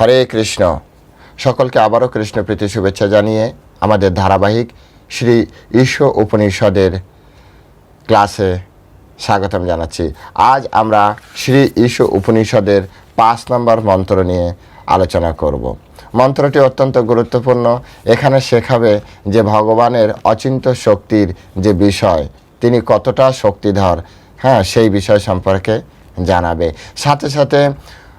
হরে কৃষ্ণ। সকলকে আবারও কৃষ্ণ প্রীতি শুভেচ্ছা জানিয়ে আমাদের ধারাবাহিক শ্রী ঈশ্বর উপনিষদের ক্লাসে স্বাগতম জানাচ্ছি। আজ আমরা শ্রী ঈশ্বর উপনিষদের পাঁচ নম্বর মন্ত্র নিয়ে আলোচনা করব। মন্ত্রটি অত্যন্ত গুরুত্বপূর্ণ। এখানে শেখাবে যে ভগবানের অচিন্ত শক্তির যে বিষয়, তিনি কতটা শক্তিধর হ্যাঁ সেই বিষয় সম্পর্কে জানাবে। সাথে সাথে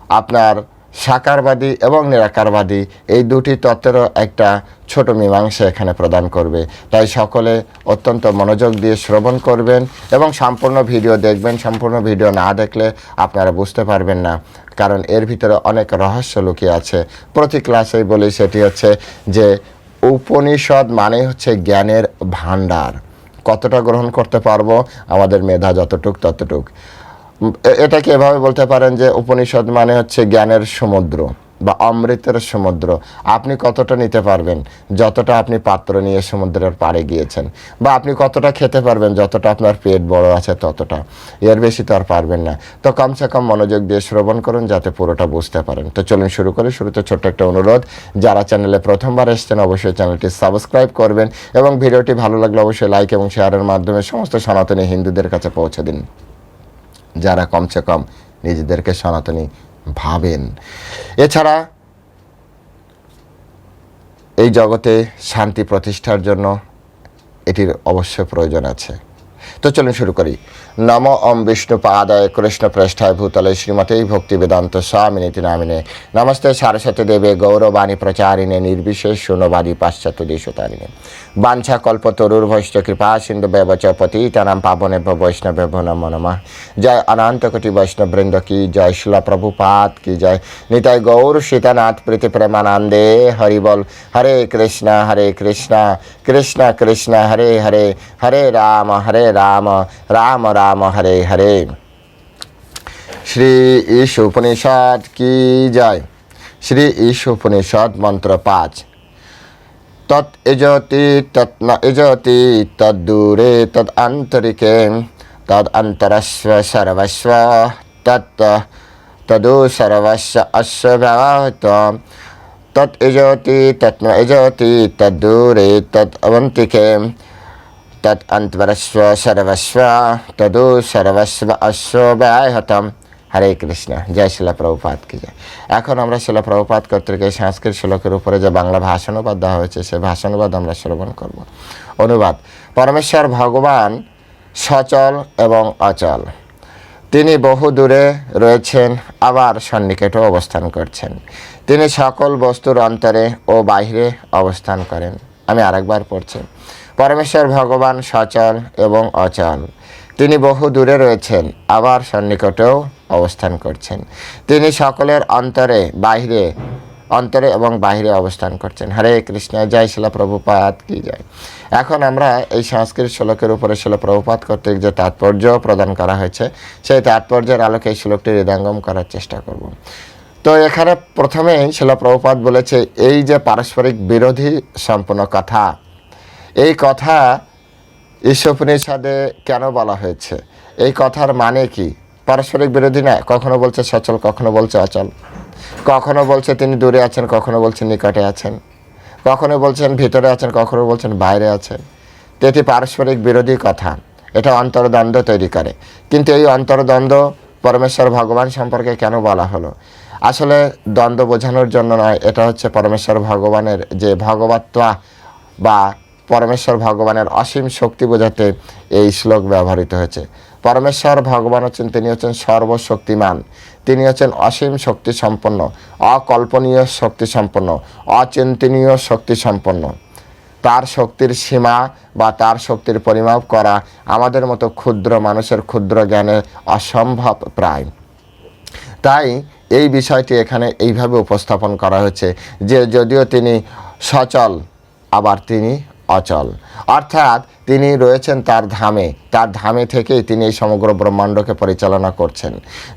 আপনার সাকারবাদী এবং নিরাকারবাদী, এই দুটি তত্ত্বেরও একটা ছোট মীমাংসা এখানে প্রদান করবে। তাই সকলে অত্যন্ত মনোযোগ দিয়ে শ্রবণ করবেন এবং সম্পূর্ণ ভিডিও দেখবেন। সম্পূর্ণ ভিডিও না দেখলে আপনারা বুঝতে পারবেন না, কারণ এর ভিতরে অনেক রহস্য লুকিয়ে আছে। প্রতি ক্লাসেই বলি সেটি হচ্ছে যে, উপনিষদ মানে হচ্ছে জ্ঞানের ভাণ্ডার। কতটা গ্রহণ করতে পারব? আমাদের মেধা যতটুক ততটুক। এটাকে এভাবে বলতে পারেন যে উপনিষদ মানে হচ্ছে জ্ঞানের সমুদ্র বা অমৃতের সমুদ্র। আপনি কতটা নিতে পারবেন? যতটা আপনি পাত্র নিয়ে সমুদ্রের পাড়ে গিয়েছেন বা আপনি কতটা খেতে পারবেন? যতটা আপনার পেট বড় আছে ততটা। এর বেশি তো আর পারবেন না। তো কমসে কম মনোযোগ দিয়ে শ্রবণ করুন যাতে পুরোটা বুঝতে পারেন। তো চলুন শুরু করি। শুরুতে ছোট্ট একটা অনুরোধ, যারা চ্যানেলে প্রথমবার এসেছেন অবশ্যই চ্যানেলটি সাবস্ক্রাইব করবেন এবং ভিডিওটি ভালো লাগলে অবশ্যই লাইক এবং শেয়ারের মাধ্যমে সমস্ত সনাতনী হিন্দুদের কাছে পৌঁছে দিন। যারা কমসে কম নিজেদেরকে সনাতনী ভাবেন। এছাড়া এই জগতে শান্তি প্রতিষ্ঠার জন্য এটির অবশ্য প্রয়োজন আছে। তো চলুন শুরু করি। নম ওম বিষ্ণু পাদায় কৃষ্ণ পৃষ্ঠায় ভূতলে শ্রীমতে ভক্তি বেদান্ত স্বামিনীতি নামিনে। নমস্তে সারস্বতী দেবে গৌরবাণী প্রচারিণে নির্বিশেষ শূন্যবাদী পাশ্চাত্য দেশতারিণে। বাঞ্ছা কল্প তরুর ভৈষ্ঠ কৃপা, সিন্ধু ব্যবচ পতিতানাম পাবনে বৈষ্ণবে নমো নমঃ জয় অনন্ত কোটি বৈষ্ণব বৃন্দ কি জয় শিলা প্রভুপাত, কি জয় নিতাই গৌর সীতানাথ প্রীতি প্রেমানন্দে। হরি বল হরে কৃষ্ণ হরে কৃষ্ণ কৃষ্ণ কৃষ্ণ, হরে হরে হরে রাম হরে রাম রাম রাম, হরে হরে। শ্রী ঈশ উপনিষদ, কি জয়? শ্রী ঈশ উপনিষদ, মন্ত্র পাঁচ। তৎ এজতি, তৎ ন এজতি তদ্দূরে তদ আন্তরিকে তদ অন্তরস্ব সর্বস্ব তৎ তদু সর্বস্ব ব্যবহৃত তৎ এজতি, তৎ ন এজতি তদ্দূরে তদ অবন্তিকে, তৎ অন্তরস্ব সর্বস্ব, তদু সর্বস্ব অস্ব ব্যয়হতম হরে কৃষ্ণ। জয় শিলা প্রভুপাত কি জয়। এখন আমরা শিলা প্রভুপাত কর্তৃক এই সংস্কৃত শ্লোকের উপরে যে বাংলা ভাষানুবাদ দেওয়া হয়েছে সেই ভাষানুবাদ আমরা শ্রবণ করব। অনুবাদ, পরমেশ্বর ভগবান সচল এবং অচল। তিনি বহু দূরে রয়েছেন, আবার সন্নিকটেও অবস্থান করছেন। তিনি সকল বস্তুর অন্তরে ও বাহিরে অবস্থান করেন। আমি আরেকবার পড়ছি, পরমেশ্বর ভগবান সচল এবং অচল। তিনি বহু দূরে রয়েছেন, আবার সন্নিকটেও অবস্থান করছেন। তিনি সকলের অন্তরে, বাহিরে, অন্তরে এবং বাহিরে অবস্থান করছেন। হরে কৃষ্ণ, জয় শিলা প্রভুপাত কি জয়। এখন আমরা এই সংস্কৃত শ্লোকের উপরে শিলা প্রভুপাত কর্তৃক যে তাৎপর্য প্রদান করা হয়েছে, সেই তাৎপর্যের আলোকে এই শ্লোকটি হৃদয়ঙ্গম করার চেষ্টা করব। তো এখানে প্রথমেই শিলা প্রভুপাত বলেছে, এই যে পারস্পরিক বিরোধী সম্পূর্ণ কথা, এই কথা ঈশ্বপনিষদে কেন বলা হয়েছে? এই কথার মানে কি? পারস্পরিক বিরোধী না, কখনো বলছে সচল, কখনো বলছে অচল। কখনো বলছে তিনি দূরে আছেন, কখনো বলছেন নিকটে আছেন। কখনো বলছেন ভিতরে আছেন, কখনো বলছেন বাইরে আছেন। তো এটি পারস্পরিক বিরোধী কথা। এটা অন্তর্দ্বন্দ্ব তৈরি করে। কিন্তু এই অন্তর্দ্বন্দ্ব পরমেশ্বর ভগবান সম্পর্কে কেন বলা হলো? আসলে দ্বন্দ্ব বোঝানোর জন্য নয়, এটা হচ্ছে পরমেশ্বর ভগবানের যে ভগবত্বা বা পরমেশ্বর ভগবানের অসীম শক্তি বোঝাতে এই শ্লোক ব্যবহৃত হয়েছে। পরমেশ্বর ভগবান হচ্ছেন, তিনি হচ্ছেন সর্বশক্তিমান। তিনি হচ্ছেন অসীম শক্তি সম্পন্ন অকল্পনীয় শক্তি সম্পন্ন অচিন্তনীয় শক্তি সম্পন্ন তার শক্তির সীমা বা তার শক্তির পরিমাপ করা আমাদের মতো ক্ষুদ্র মানুষের ক্ষুদ্র জ্ঞানে অসম্ভব প্রায়। তাই এই বিষয়টি এখানে এইভাবে উপস্থাপন করা হয়েছে যে যদিও তিনি সচল, আবার তিনি অচল। অর্থাৎ তিনি রয়েছেন তার ধামে। তার ধামে থেকেই তিনি এই সমগ্র ব্রহ্মাণ্ডকে পরিচালনা করছেন।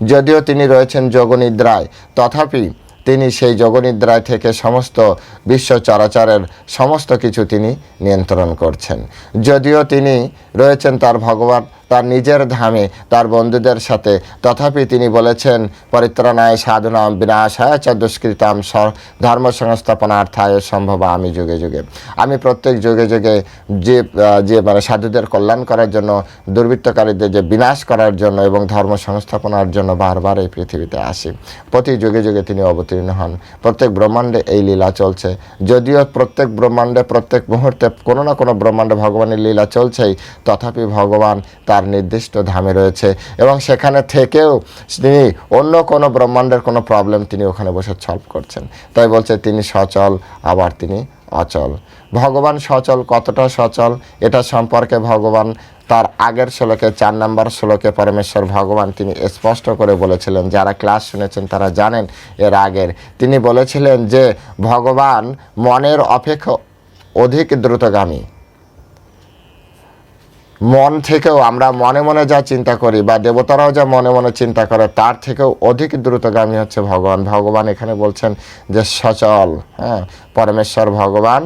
যদিও তিনি রয়েছেন যোগনিদ্রায়, তথাপি তিনি সেই যোগনিদ্রায় থেকে সমস্ত বিশ্ব চরাচরের সমস্ত কিছু তিনি নিয়ন্ত্রণ করছেন। যদিও তিনি রয়েছেন তার ভগবান তার নিজের ধামে তার বন্ধুদের সাথে। তথাপি তিনি বলেছেন, পরিত্রাণায় সাধনা বিনাশায় চ দুষ্কৃতাম ধর্ম সংস্থাপনার্থায় সম্ভব আমি যুগে যুগে। আমি প্রত্যেক যুগে যুগে যে যে মানে সাধুদের কল্যাণ করার জন্য, দুর্বৃত্তকারীদের যে বিনাশ করার জন্য এবং ধর্ম সংস্থাপনার জন্য বারবার এই পৃথিবীতে আসি, প্রতি যুগে যুগে তিনি অবতীর্ণ হন। প্রত্যেক ব্রহ্মাণ্ডে এই লীলা চলছে। যদিও প্রত্যেক ব্রহ্মাণ্ডে, প্রত্যেক মুহূর্তে কোনো না কোনো ব্রহ্মাণ্ডে ভগবানের লীলা চলছেই, তথাপি ভগবান তার নির্দিষ্ট ধামে রয়েছে এবং সেখানে থেকেও তিনি অন্য কোনো ব্রহ্মাণ্ডের কোনো প্রবলেম তিনি ওখানে বসে সলভ করছেন। তাই বলছে তিনি সচল, আবার তিনি অচল। ভগবান সচল কতটা সচল? এটা সম্পর্কে ভগবান তার আগের শ্লোকে, চার নম্বর শ্লোকে পরমেশ্বর ভগবান তিনি স্পষ্ট করে বলেছিলেন, যারা ক্লাস শুনেছেন তারা জানেন এর আগের। তিনি বলেছিলেন যে, ভগবান মনের অপেক্ষা অধিক দ্রুতগামী। মন থেকেও আমরা মনে মনে যা চিন্তা করি বা দেবতারাও যা মনে মনে চিন্তা করে, তার থেকেও অধিক দ্রুতগামী হচ্ছে ভগবান। ভগবান এখানে বলছেন যে সচল হ্যাঁ পরমেশ্বর ভগবান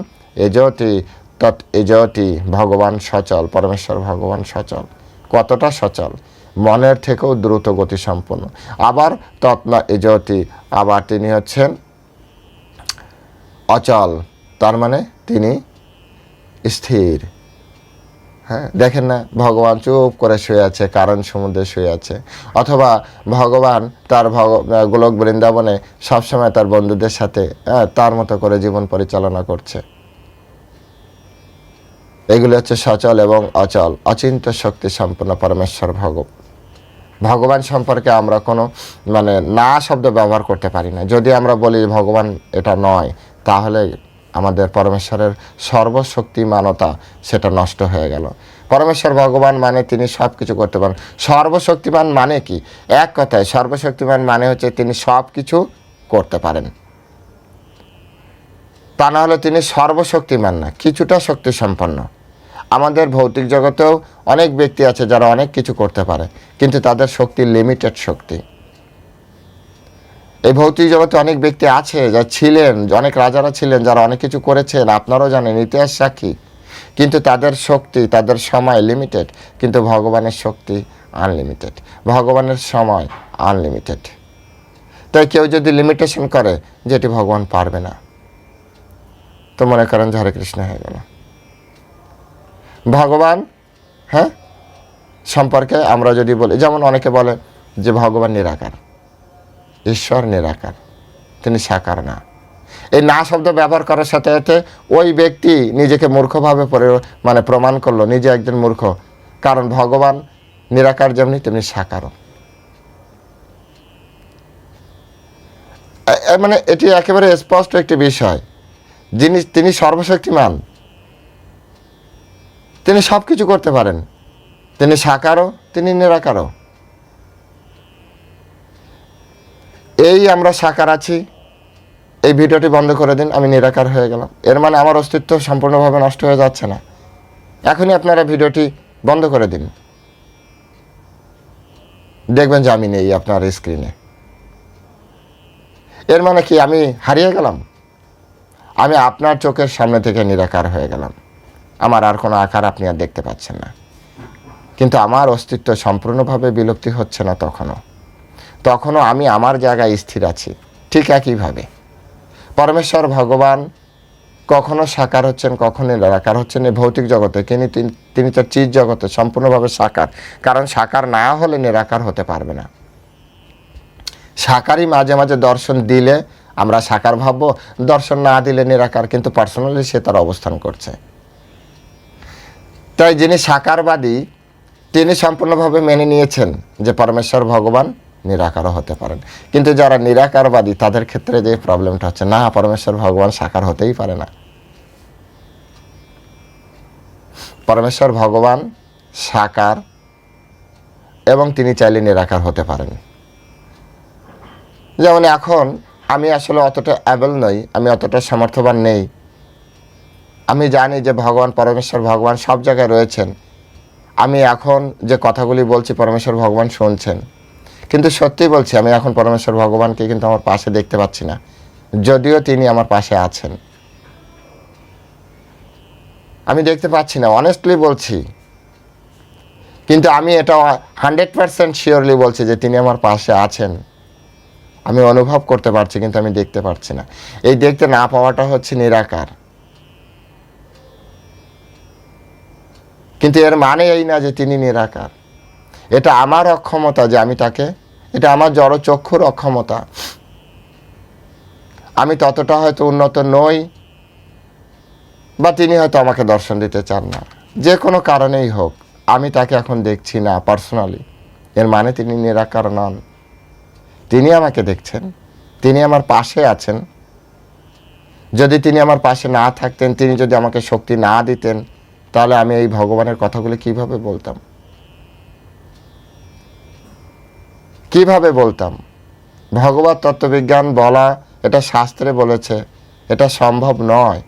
এজতি, তৎ এজতি, ভগবান সচল, পরমেশ্বর ভগবান সচল। কতটা সচল? মনের থেকেও দ্রুত গতি সম্পন্ন। আবার তৎনা এজতি, আবার তিনি হচ্ছেন অচল, তার মানে তিনি স্থির। হ্যাঁ দেখেন না, ভগবান চুপ করে শুয়ে আছে কারণ সমুদ্রে শুয়ে আছে। অথবা ভগবান তার ভগ গোলক বৃন্দাবনে সবসময় তার বন্ধুদের সাথে তার মতো করে জীবন পরিচালনা করছে। এগুলি হচ্ছে সচল এবং অচল, অচিন্ত শক্তি সম্পন্ন পরমেশ্বর ভগ ভগবান সম্পর্কে আমরা কোনো মানে না শব্দ ব্যবহার করতে পারি না। যদি আমরা বলি ভগবান এটা নয়, তাহলে আমাদের পরমেশ্বরের সর্বশক্তিমানতা সেটা নষ্ট হয়ে গেল। পরমেশ্বর ভগবান মানে তিনি সব কিছু করতে পারেন। সর্বশক্তিমান মানে কি? এক কথায়, সর্বশক্তিমান মানে হচ্ছে তিনি সব কিছু করতে পারেন। তা না হলে তিনি সর্বশক্তিমান না, কিছুটা শক্তি সম্পন্ন আমাদের ভৌতিক জগতেও অনেক ব্যক্তি আছে যারা অনেক কিছু করতে পারে, কিন্তু তাদের শক্তি লিমিটেড শক্তি। এই ভৌতিক জগতে অনেক ব্যক্তি আছে, যা ছিলেন, অনেক রাজারা ছিলেন, যারা অনেক কিছু করেছেন, আপনারাও জানেন ইতিহাস সাক্ষী। কিন্তু তাদের শক্তি, তাদের সময় লিমিটেড কিন্তু ভগবানের শক্তি আনলিমিটেড ভগবানের সময় আনলিমিটেড তাই কেউ যদি লিমিটেশন করে, যেটি ভগবান পারবে না। তো মনে করেন যে হরে কৃষ্ণ হয়ে গেল ভগবান হ্যাঁ? সম্পর্কে আমরা যদি বলি, যেমন অনেকে বলে যে ভগবান নিরাকার। ঈশ্বর নিরাকার তিনি সাকার না। এই না শব্দ ব্যবহার করার সাথে সাথে ওই ব্যক্তি নিজেকে মূর্খভাবে মানে প্রমাণ করল, নিজে একজন মূর্খ। কারণ ভগবান নিরাকার যেমনি, তেমনি সাকারও। মানে এটি একেবারে স্পষ্ট একটি বিষয়। যিনি, তিনি সর্বশক্তিমান। তিনি সব কিছু করতে পারেন। তিনি সাকারও, তিনি নিরাকারও। এই আমরা সাকার আছি। এই ভিডিওটি বন্ধ করে দিন, আমি নিরাকার হয়ে গেলাম। এর মানে আমার অস্তিত্ব সম্পূর্ণভাবে নষ্ট হয়ে যাচ্ছে না। এখনই আপনারা ভিডিওটি বন্ধ করে দিন। দেখবেন যে আমি নেই আপনার স্ক্রিনে এর মানে কি, আমি হারিয়ে গেলাম? আমি আপনার চোখের সামনে থেকে নিরাকার হয়ে গেলাম। আমার আর কোনো আকার আপনি আর দেখতে পাচ্ছেন না। কিন্তু আমার অস্তিত্ব সম্পূর্ণভাবে বিলুপ্তি হচ্ছে না তখনও। তখনও আমি আমার জায়গায় স্থির আছি, ঠিক একইভাবে। পরমেশ্বর ভগবান কখনো সাকার হচ্ছেন কখনো নিরাকার হচ্ছেন এই ভৌতিক জগতে কিন্তু তিনি- তার চিজ জগতে, সম্পূর্ণভাবে সাকার। কারণ সাকার না হলে নিরাকার হতে পারবে না। সাকারই মাঝে মাঝে দর্শন দিলে আমরা সাকার ভাববো, দর্শন না দিলে নিরাকার, কিন্তু পার্সোনালি সে তার অবস্থান করছে। তাই যিনি সাকারবাদী, তিনি সম্পূর্ণভাবে মেনে নিয়েছেন যে পরমেশ্বর ভগবান নিরাকারও হতে পারেন। কিন্তু যারা নিরাকারবাদী, তাদের ক্ষেত্রে যে প্রবলেমটা হচ্ছে, না, পরমেশ্বর ভগবান সাকার হতেই পারে না। পরমেশ্বর ভগবান সাকার এবং তিনি চাইলে নিরাকার হতে পারেন। যেমন এখন আমি আসলে অতটা অ্যাবেল নই, আমি অতটা সামর্থ্যবান নেই। আমি জানি যে ভগবান, পরমেশ্বর ভগবান সব জায়গায় রয়েছেন। আমি এখন যে কথাগুলি বলছি, পরমেশ্বর ভগবান শুনছেন। কিন্তু সত্যি বলছি, আমি এখন পরমেশ্বর ভগবানকে কিন্তু আমার পাশে দেখতে পাচ্ছি না। যদিও তিনি আমার পাশে আছেন। আমি দেখতে পাচ্ছি না অনেস্টলি বলছি। কিন্তু আমি এটা হান্ড্রেড পার্সেন্ট শিওরলি বলছি যে তিনি আমার পাশে আছেন। আমি অনুভব করতে পারছি, কিন্তু আমি দেখতে পারছি না। এই দেখতে না পাওয়াটা হচ্ছে নিরাকার। কিন্তু এর মানে এই না যে তিনি নিরাকার। এটা আমার অক্ষমতা যে আমি তাকে, এটা আমার জড় চক্ষুর অক্ষমতা। আমি ততটা হয়তো উন্নত নই, বা তিনি হয়তো আমাকে দর্শন দিতে চান না। যে কোনো কারণেই হোক, আমি তাকে এখন দেখছি না পার্সোনালি এর মানে তিনি নিরাকার নন। তিনি আমাকে দেখছেন। তিনি আমার পাশে আছেন। যদি তিনি আমার পাশে না থাকতেন, তিনি যদি আমাকে শক্তি না দিতেন, তাহলে আমি এই ভগবানের কথাগুলো কীভাবে বলতাম? কীভাবে বলতাম? ভগবত তত্ত্ববিজ্ঞান বলা এটা শাস্ত্রে বলেছে, এটা সম্ভব নয়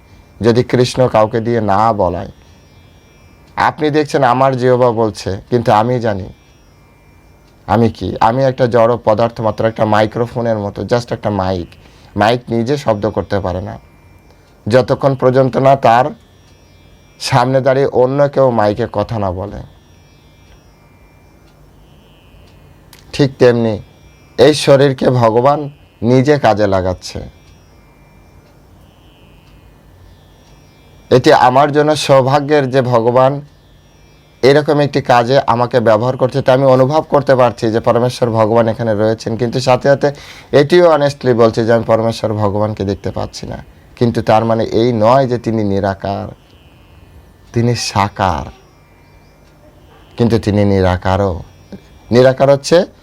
যদি কৃষ্ণ কাউকে দিয়ে না বলায়। আপনি দেখছেন আমার জিওবা বলছে, কিন্তু আমি জানি। আমি কি? আমি একটা জড় পদার্থ মাত্র, একটা মাইক্রোফোনের মতো, জাস্ট একটা মাইক। মাইক নিজে শব্দ করতে পারে না। যতক্ষণ পর্যন্ত না তার সামনে দাঁড়িয়ে অন্য কেউ মাইকে কথা না বলে। ঠিক তেমনি এই শরীরকে ভগবান নিজে কাজে লাগাচ্ছে। এটি আমার জন্য সৌভাগ্যের যে ভগবান এরকম একটি কাজে আমাকে ব্যবহার করছে তা আমি অনুভব করতে পারছি যে পরমেশ্বর ভগবান এখানে রয়েছেন। কিন্তু সাথে সাথে এটিও অনেস্টলি বলছে যে আমি পরমেশ্বর ভগবানকে দেখতে পাচ্ছি না। কিন্তু তার মানে এই নয় যে তিনি নিরাকার, তিনি সাকার। কিন্তু তিনি নিরাকারও। নিরাকার হচ্ছে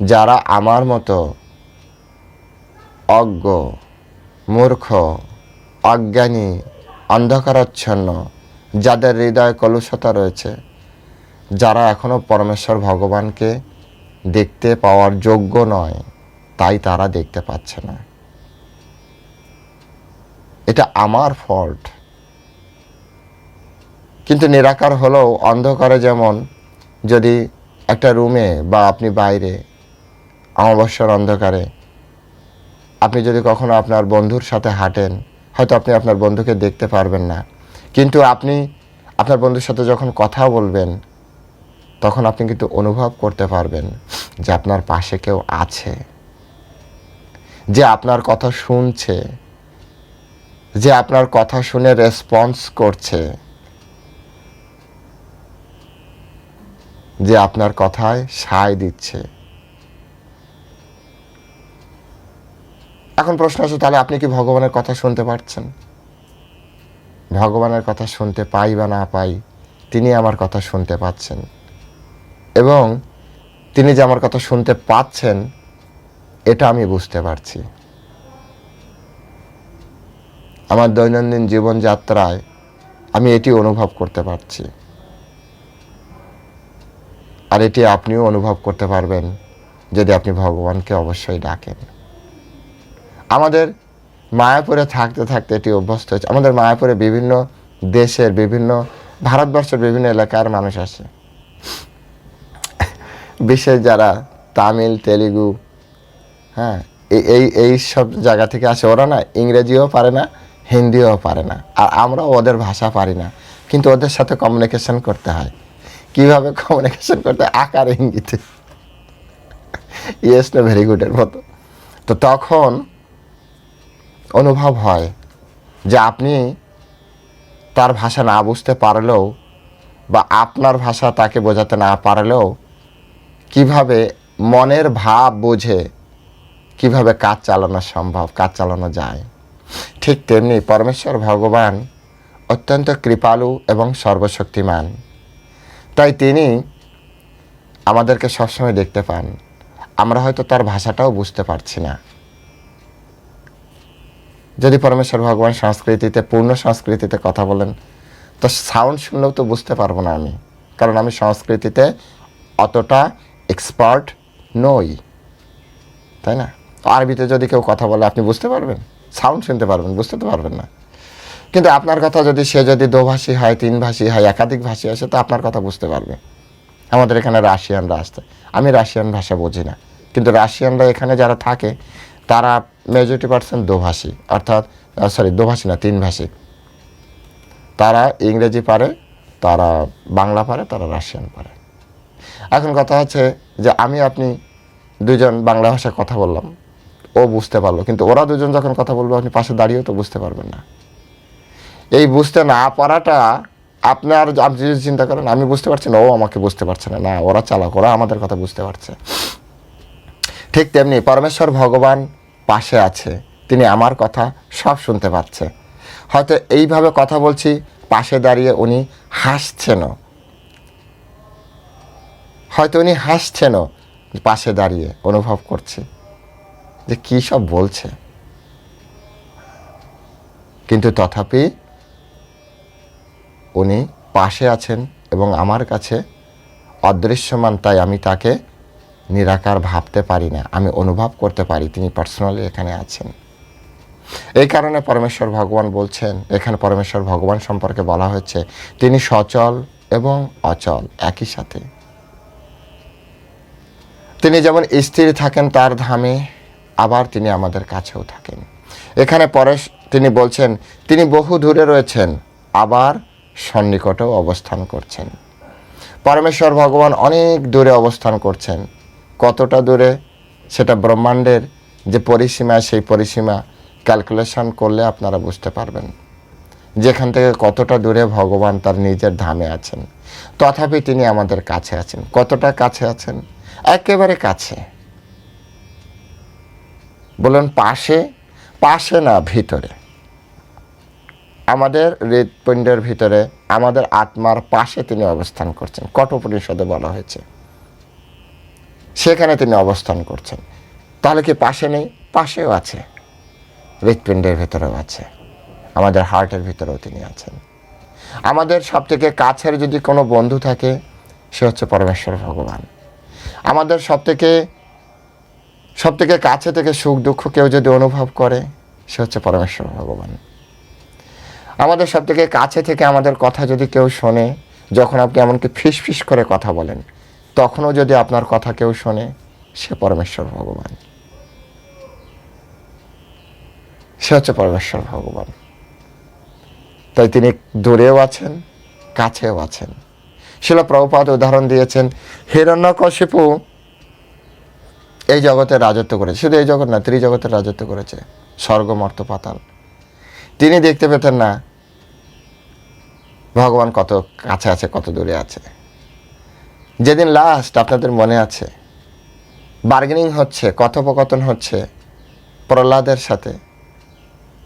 যারা আমার মতো অজ্ঞ, মূর্খ, অজ্ঞানী, অন্ধকারাচ্ছন্ন, যাদের হৃদয় কলুষতা রয়েছে, যারা এখনও পরমেশ্বর ভগবানকে দেখতে পাওয়ার যোগ্য নয়, তাই তারা দেখতে পাচ্ছে না। এটা আমার ফল্ট কিন্তু নিরাকার হলেও অন্ধকারে যেমন যদি একটা রুমে বা আপনি বাইরে অমাবস্যার অন্ধকারে। আপনি যদি কখনো আপনার বন্ধুর সাথে হাঁটেন, হয়তো আপনি আপনার বন্ধুকে দেখতে পারবেন না। কিন্তু আপনি আপনার বন্ধুর সাথে যখন কথা বলবেন, তখন আপনি কিন্তু অনুভব করতে পারবেন যে আপনার পাশে কেউ আছে। যে আপনার কথা শুনছে। যে আপনার কথা শুনে রেসপন্স করছে। যে আপনার কথায় সায় দিচ্ছে। এখন প্রশ্ন আছে, তাহলে আপনি কি ভগবানের কথা শুনতে পারছেন? ভগবানের কথা শুনতে পাই বা না পাই, তিনি আমার কথা শুনতে পাচ্ছেন। এবং তিনি যে আমার কথা শুনতে পাচ্ছেন, এটা আমি বুঝতে পারছি। আমার দৈনন্দিন জীবনযাত্রায় আমি এটি অনুভব করতে পারছি। আর এটি আপনিও অনুভব করতে পারবেন, যদি আপনি ভগবানকে অবশ্যই ডাকেন। আমাদের মায়াপুরে থাকতে থাকতে এটি অভ্যস্ত হয়েছে। আমাদের মায়াপুরে বিভিন্ন দেশের বিভিন্ন, ভারতবর্ষের বিভিন্ন এলাকার মানুষ আসে বিশেষ যারা তামিল, তেলেগু হ্যাঁ এই- এই সব জায়গা থেকে আসে ওরা না ইংরেজিও পারে না, হিন্দিও পারে না। আর আমরা ওদের ভাষা পারি না। কিন্তু ওদের সাথে কমিউনিকেশন করতে হয়। কীভাবে কমিউনিকেশন করতে? আকার ইঙ্গিতে। ইয়েস না ভেরি গুডের মতো। তো তখন অনুভব হয় যে আপনি তার ভাষা না বুঝতে পারলেও বা আপনার ভাষা তাকে বোঝাতে না পারলেও কীভাবে মনের ভাব বুঝে কীভাবে কাজ চালানো সম্ভব, কাজ চালানো যায়। ঠিক তেমনি পরমেশ্বর ভগবান অত্যন্ত কৃপালু এবং সর্বশক্তিমান। তাই তিনি আমাদেরকে সবসময় দেখতে পান। আমরা হয়তো তার ভাষাটাও বুঝতে পারছি না। যদি পরমেশ্বর ভগবান সংস্কৃতিতে, পূর্ণ সংস্কৃতিতে কথা বলেন, তো সাউন্ড শুনলেও তো বুঝতে পারব না আমি। কারণ আমি সংস্কৃতিতে অতটা এক্সপার্ট নই। তাই না? আরবিতে যদি কেউ কথা বলে, আপনি বুঝতে পারবেন? সাউন্ড শুনতে পারবেন, বুঝতে তো পারবেন না। কিন্তু আপনার কথা যদি, সে যদি দোভাষী হয় তিন ভাষী হয় একাধিক ভাষী আসে, তো আপনার কথা বুঝতে পারবে। আমাদের এখানে রাশিয়ানরা আসতে আমি রাশিয়ান ভাষা বুঝি না। কিন্তু রাশিয়ানরা এখানে যারা থাকে, তারা মেজরিটি পার্সেন্ট দোভাষী, অর্থাৎ সরি দোভাষী না তিন ভাষী তারা ইংরেজি পারে, তারা বাংলা পারে, তারা রাশিয়ান পারে। এখন কথা হচ্ছে যে আমি, আপনি দুজন বাংলা ভাষায় কথা বললাম, ও বুঝতে পারল, কিন্তু ওরা দুজন যখন কথা বলব, আপনি পাশে দাঁড়িয়েও তো বুঝতে পারবেন না। এই বুঝতে না পারাটা আপনার, আপনি যদি চিন্তা করেন, আমি বুঝতে পারছি না, ও আমাকে বুঝতে পারছে না না, ওরা চালাক, ওরা আমাদের কথা বুঝতে পারছে। ঠিক তেমনি পরমেশ্বর ভগবান পাশে আছে। তিনি আমার কথা সব শুনতে পাচ্ছে। হয়তো এইভাবে কথা বলছি, পাশে দাঁড়িয়ে উনি হাসছেনও হয়তো উনি হাসছেনও পাশে দাঁড়িয়ে অনুভব করছে যে কী সব বলছে। কিন্তু তথাপি উনি পাশে আছেন এবং আমার কাছে অদৃশ্যমান, তাই আমি তাকে নিরাকার ভাবতে পারি না, আমি অনুভব করতে পারি, তিনি পার্সোনালি এখানে আছেন। এই কারণে পরমেশ্বর ভগবান বলছেন, এখানে পরমেশ্বর ভগবান সম্পর্কে বলা হয়েছে, তিনি সচল এবং অচল, একই সাথে। তিনি যেমন স্থির থাকেন তার ধামে, আবার তিনি আমাদের কাছেও থাকেন। এখানে পরে তিনি বলছেন, তিনি বহু দূরে রয়েছেন, আবার সন্নিকটেও অবস্থান করছেন। পরমেশ্বর ভগবান অনেক দূরে অবস্থান করছেন কতটা দূরে, সেটা ব্রহ্মাণ্ডের যে পরিসীমা, সেই পরিসীমা ক্যালকুলেশন করলে আপনারা বুঝতে পারবেন। যেখান থেকে কতটা দূরে ভগবান তার নিজের ধামে আছেন। তথাপি তিনি আমাদের কাছে আছেন। কতটা কাছে আছেন? একেবারে কাছে। বলুন, পাশে? পাশে না, ভিতরে। আমাদের হৃদপিণ্ডের ভিতরে, আমাদের আত্মার পাশে তিনি অবস্থান করছেন। কঠোপনিষদে বলা হয়েছে। সেখানে তিনি অবস্থান করছেন। তাহলে কি পাশে নেই? পাশেও আছে। হৃৎপিণ্ডের ভিতরেও আছে। আমাদের হার্টের ভিতরেও তিনি আছেন। আমাদের সব থেকে কাছের যদি কোনো বন্ধু থাকে, সে হচ্ছে পরমেশ্বর ভগবান। আমাদের সব থেকে সব থেকে কাছে থেকে সুখ দুঃখ কেউ যদি অনুভব করে, সে হচ্ছে পরমেশ্বর ভগবান। আমাদের সব থেকে কাছে থেকে আমাদের কথা যদি কেউ শোনে, যখন আপনি এমনকি ফিস ফিস করে কথা বলেন তখনও যদি আপনার কথা কেউ শোনে, সে পরমেশ্বর ভগবান। সে হচ্ছে পরমেশ্বর ভগবান। তাই তিনি দূরেও আছেন, কাছেও আছেন। শিল প্রভুপাত উদাহরণ দিয়েছেন, হিরণ্যকশিপু এই জগতে রাজত্ব করেছে। শুধু এই জগৎ না, ত্রিজগতের রাজত্ব করেছে, স্বর্গ, মর্ত, পাতাল। তিনি দেখতে পেতেন না, ভগবান কত কাছে আছে, কত দূরে আছে। যেদিন লাস্ট আপনাদের মনে আছে বার্গেনিং হচ্ছে, কথোপকথন হচ্ছে, প্রহ্লাদের সাথে।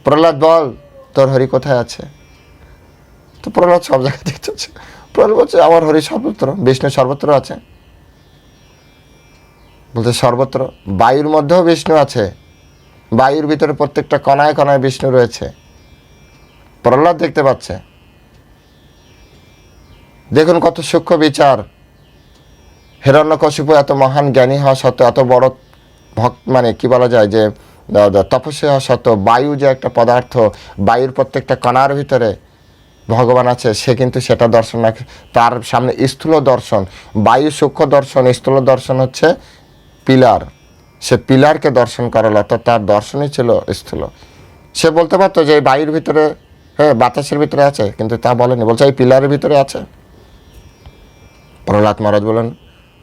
প্রহ্লাদ, বল, তোর হরি কোথায় আছে? তো প্রহ্লাদ সব জায়গায় দেখতে হচ্ছে। প্রহ্লাদ বলছে, আমার হরি সর্বত্র, বিষ্ণু সর্বত্র আছে। বলতে সর্বত্র। বায়ুর মধ্যেও বিষ্ণু আছে। বায়ুর ভিতরে প্রত্যেকটা কণায় কণায় বিষ্ণু রয়েছে। প্রহ্লাদ দেখতে পাচ্ছে। দেখুন কত সূক্ষ্ম বিচার। হিরণ্যকশিপু এত মহান জ্ঞানী হওয়া সত্ত্বেও এত বড় ভক্ত মানে কি বলা যায় যে তপস্যা হওয়া সত্ত্বেও বায়ু যে একটা পদার্থ, বায়ুর প্রত্যেকটা কণার ভিতরে ভগবান আছে, সে কিন্তু সেটা দর্শন না, তার সামনে স্থূল দর্শন, বায়ু সূক্ষ্ম দর্শন, স্থূল দর্শন হচ্ছে পিলার, সে পিলারকে দর্শন করালো, অর্থাৎ তার দর্শনই ছিল স্থূল। সে বলতে পারতো যে এই বায়ুর ভিতরে হ্যাঁ বাতাসের ভিতরে আছে, কিন্তু তা বলেনি, বলছে এই পিলারের ভিতরে আছে। প্রহ্লাদ মহারাজ বলেন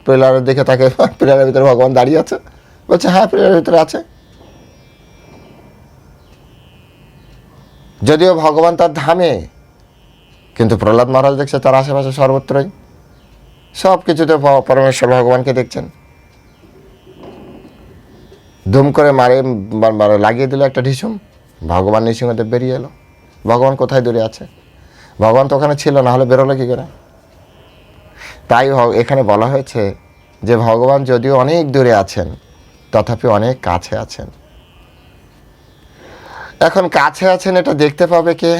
পিলারের দিকে তাকে পিলারের ভিতরে ভগবান দাঁড়িয়ে আছে। বলছে হ্যাঁ পিলারের ভিতরে আছে। যদিও ভগবান তার ধামে, কিন্তু প্রহ্লাদ মহারাজ দেখছে তার আশেপাশে সর্বত্রই। সব কিছুতে পরমেশ্বর ভগবানকে দেখছেন। ধুম করে মারে লাগিয়ে দিল একটা ঢিসুম। ভগবান নৃসিংহদেব বেরিয়ে এলো। ভগবান কোথায় দূরে আছে? ভগবান তো ওখানে ছিল, না হলে বেরোলো কী করে? তাই এখানে বলা হয়েছে যে ভগবান যদিও অনেক দূরে আছেন, তথাপি অনেক কাছে আছেন। এখন কাছে আছেন এটা দেখতে পাবে কে?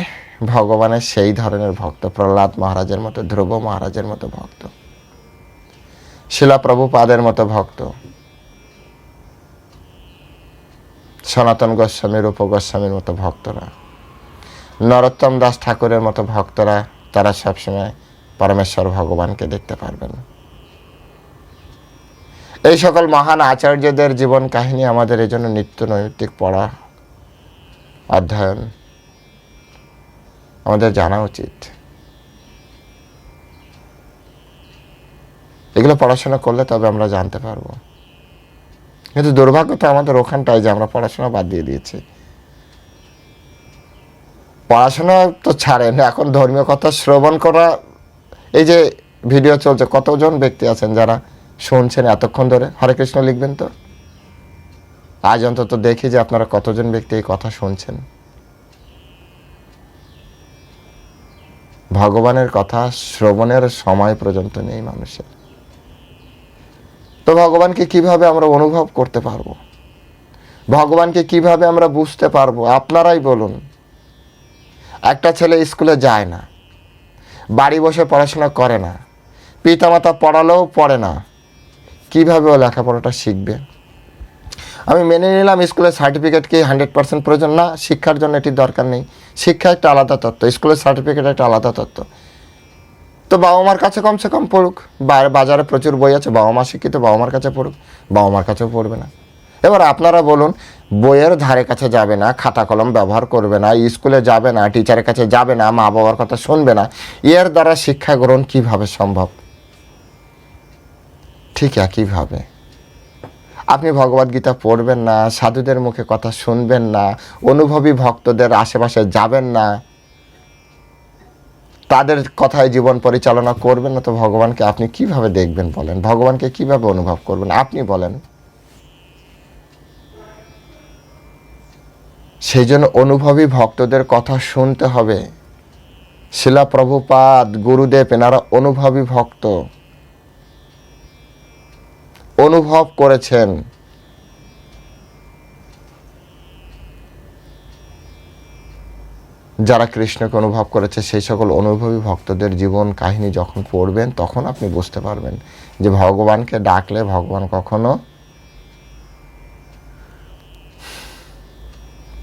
ভগবানের সেই ধরনের ভক্ত, প্রহ্লাদ মহারাজের মতো, ধ্রুব মহারাজের মতো ভক্ত শিলা প্রভুপাদের মতো ভক্ত, সনাতন গোস্বামী রূপ গোস্বামীর মতো ভক্তরা, নরোত্তম দাস ঠাকুরের মতো ভক্তরা, তারা সবসময় পরমেশ্বর ভগবানকে দেখতে পারবেন। এই সকল মহান আচার্যদের জীবন কাহিনী আমাদের এই জন্য নিত্য নৈতিক পড়া, অধ্যয়ন আমাদের জানা উচিত। এগুলো পড়াশোনা করলে তবে আমরা জানতে পারব। কিন্তু দুর্ভাগ্য তো আমাদের ওখানটায় যে আমরা পড়াশোনা বাদ দিয়ে দিয়েছি। পড়াশোনা তো ছাড়েন, এখন ধর্মীয় কথা শ্রবণ করা এই যে ভিডিও চলছে, কতজন ব্যক্তি আছেন যারা শুনছেন এতক্ষণ ধরে? হরে কৃষ্ণ লিখবেন তো? আজ অন্তত দেখি যে আপনারা কতজন ব্যক্তি এই কথা শুনছেন। ভগবানের কথা শ্রবণের সময় পর্যন্ত নেই মানুষের। তো ভগবানকে কীভাবে আমরা অনুভব করতে পারব? ভগবানকে কীভাবে আমরা বুঝতে পারব? আপনারাই বলুন। একটা ছেলে স্কুলে যায় না। বাড়ি বসে পড়াশোনা করে না। পিতামাতা পড়ালেও পড়ে না। কীভাবে ও লেখাপড়াটা শিখবে? আমি মেনে নিলাম স্কুলের সার্টিফিকেট কি হান্ড্রেড পার্সেন্ট প্রয়োজন? না, শিক্ষার জন্য এটির দরকার নেই। শিক্ষা একটা আলাদা তত্ত্ব। স্কুলের সার্টিফিকেট একটা আলাদা তত্ত্ব। তো বাবা মার কাছে কমসে কম পড়ুক। বাজারে প্রচুর বই আছে বাবা মা শিক্ষিত বাবা মার কাছে পড়ুক। বাবা মার কাছেও পড়বে না। এবার আপনারা বলুন বইয়ের ধারে কাছে যাবে না, খাতা কলম ব্যবহার করবে না, স্কুলে যাবে না টিচারের কাছে যাবে না, মা বাবার কথা শুনবে না, এর দ্বারা শিক্ষা গ্রহণ কীভাবে সম্ভব? ঠিক একইভাবে। আপনি ভগবদ গীতা পড়বেন না, সাধুদের মুখে কথা শুনবেন না, অনুভবী ভক্তদের আশেপাশে যাবেন না, তাদের কথায় জীবন পরিচালনা করবেন না, তো ভগবানকে আপনি কীভাবে দেখবেন বলেন? ভগবানকে কীভাবে অনুভব করবেন? আপনি বলেন। সেই জন্য অনুভবী ভক্তদের কথা শুনতে হবে। শিলা প্রভুপাদ গুরুদেব, এনারা অনুভবী ভক্ত। অনুভব করেছেন। যারা কৃষ্ণকে অনুভব করেছে, সেই সকল অনুভবী ভক্তদের জীবন কাহিনী যখন পড়বেন, তখন আপনি বুঝতে পারবেন যে ভগবানকে ডাকলে ভগবান কখনো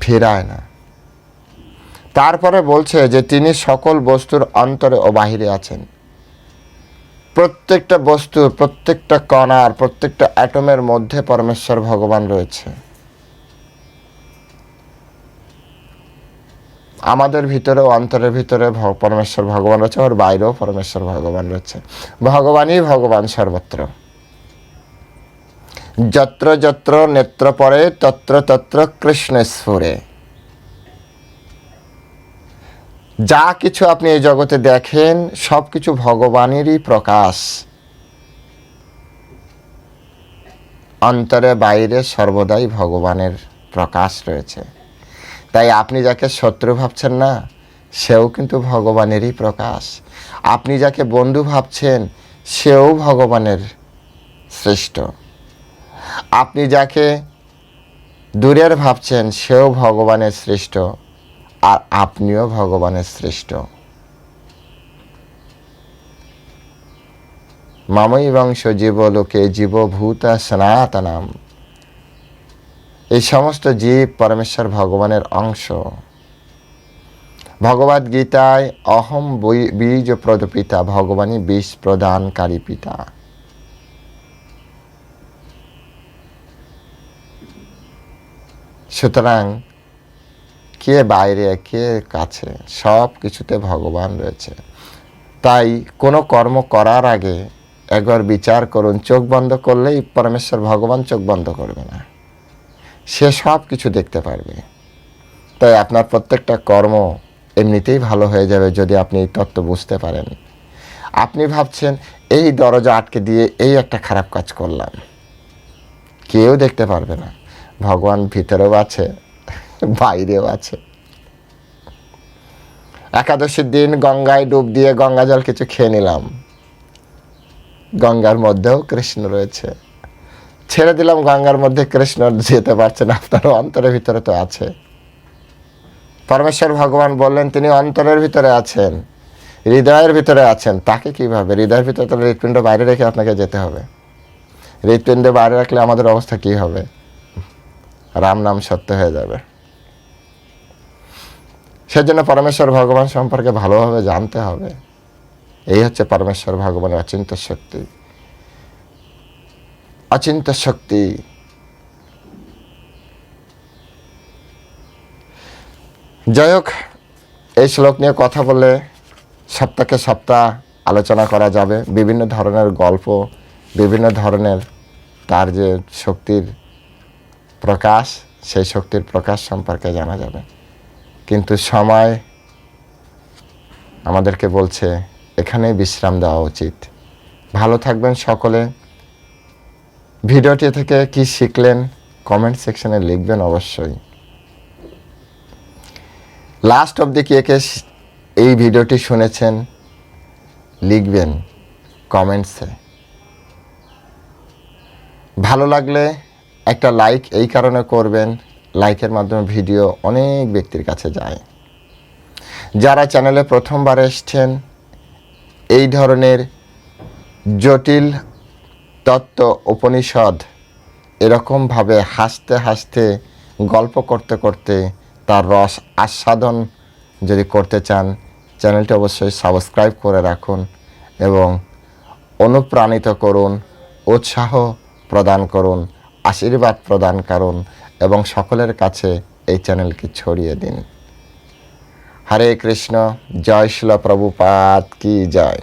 ফেরায় না। তারপরে বলছে যে তিনি সকল বস্তুর অন্তরে ও বাহিরে আছেন। প্রত্যেকটা বস্তুর প্রত্যেকটা কণার, প্রত্যেকটা অ্যাটমের মধ্যে পরমেশ্বর ভগবান রয়েছে। আমাদের ভিতরেও, অন্তরের ভিতরে পরমেশ্বর ভগবান রয়েছে ওর বাইরেও পরমেশ্বর ভগবান রয়েছে। ভগবানই ভগবান সর্বত্র। যত্র যত্র নেত্র পরে, তত্র তত্র কৃষ্ণেশ্বরে। যা কিছু আপনি এই জগতে দেখেন, সব কিছু ভগবানেরই প্রকাশ। অন্তরে, বাইরে সর্বদাই ভগবানের প্রকাশ রয়েছে। তাই আপনি যাকে শত্রু ভাবছেন না, সেও কিন্তু ভগবানেরই প্রকাশ। আপনি যাকে বন্ধু ভাবছেন, সেও ভগবানের সৃষ্ট। আপনি যাকে দূরের ভাবছেন, সেও ভগবানের সৃষ্ট আর আপনিও ভগবানের সৃষ্ট। মামই বংশ জীবলোকে জীবভূতা সনাতনাম। এই সমস্ত জীব পরমেশ্বর ভগবানের অংশ। ভগবদ গীতায় অহম বীজ প্রদ পিতা ভগবানই বীজ প্রদানকারী পিতা। সুতরাং কে বাইরে, কে কাছে, সব কিছুতে ভগবান রয়েছে। তাই কোনো কর্ম করার আগে একবার বিচার করুন, চোখ বন্ধ করলেই পরমেশ্বর ভগবান চোখ বন্ধ করবে না। সে সব কিছু দেখতে পারবে। তাই আপনার প্রত্যেকটা কর্ম এমনিতেই ভালো হয়ে যাবে যদি আপনি এই তত্ত্ব বুঝতে পারেন। আপনি ভাবছেন, এই দরজা আটকে দিয়ে এই একটা খারাপ কাজ করলাম। কেউ দেখতে পারবে না। ভগবান ভিতরেও আছে, বাইরেও আছে। একাদশীর দিন গঙ্গায় ডুব দিয়ে গঙ্গা জল কিছু খেয়ে নিলাম। গঙ্গার মধ্যেও কৃষ্ণ রয়েছে। ছেড়ে দিলাম গঙ্গার মধ্যে কৃষ্ণ, যেতে পারছেন আপনার অন্তরের ভিতরে তো আছে। পরমেশ্বর ভগবান বললেন, তিনি অন্তরের ভিতরে আছেন, হৃদয়ের ভিতরে আছেন। তাকে কীভাবে? হৃদয়ের ভিতরে তো হৃৎপিণ্ড বাইরে রেখে আপনাকে যেতে হবে। হৃৎপিণ্ড বাইরে রাখলে আমাদের অবস্থা কী হবে? রাম নাম সত্য হয়ে যাবে। সেজন্য পরমেশ্বর ভগবান সম্পর্কে ভালোভাবে জানতে হবে। এই হচ্ছে পরমেশ্বর ভগবানের অচিন্ত শক্তি। অচিন্ত শক্তি। যাই হোক, এই শ্লোক নিয়ে কথা বললে সপ্তাহকে সপ্তাহ আলোচনা করা যাবে। বিভিন্ন ধরনের গল্প, বিভিন্ন ধরনের তার যে শক্তির প্রকাশ, সেই শক্তির প্রকাশ সম্পর্কে জানা যাবে। কিন্তু সময় আমাদেরকে বলছে, এখানেই বিশ্রাম দেওয়া উচিত। ভালো থাকবেন সকলে। ভিডিওটি থেকে কি শিখলেন কমেন্ট সেকশনে লিখবেন অবশ্যই। লাস্ট অবধি কে কে এই ভিডিওটি শুনেছেন, লিখবেন কমেন্টসে ভালো লাগলে একটা লাইক এই কারণে করবেন লাইকের মাধ্যমে ভিডিও অনেক ব্যক্তির কাছে যায়। যারা চ্যানেলে প্রথমবার এসছেন, এই ধরনের জটিল তত্ত্ব উপনিষদ এরকমভাবে হাসতে হাসতে, গল্প করতে করতে তার রস আস্বাদন যদি করতে চান চ্যানেলটি অবশ্যই সাবস্ক্রাইব করে রাখুন এবং অনুপ্রাণিত করুন, উৎসাহ প্রদান করুন। আশীর্বাদ প্রদান করুন এবং সকলের কাছে এই চ্যানেলকে ছড়িয়ে দিন। হরে কৃষ্ণ, জয় শিল প্রভুপাত কি জয়।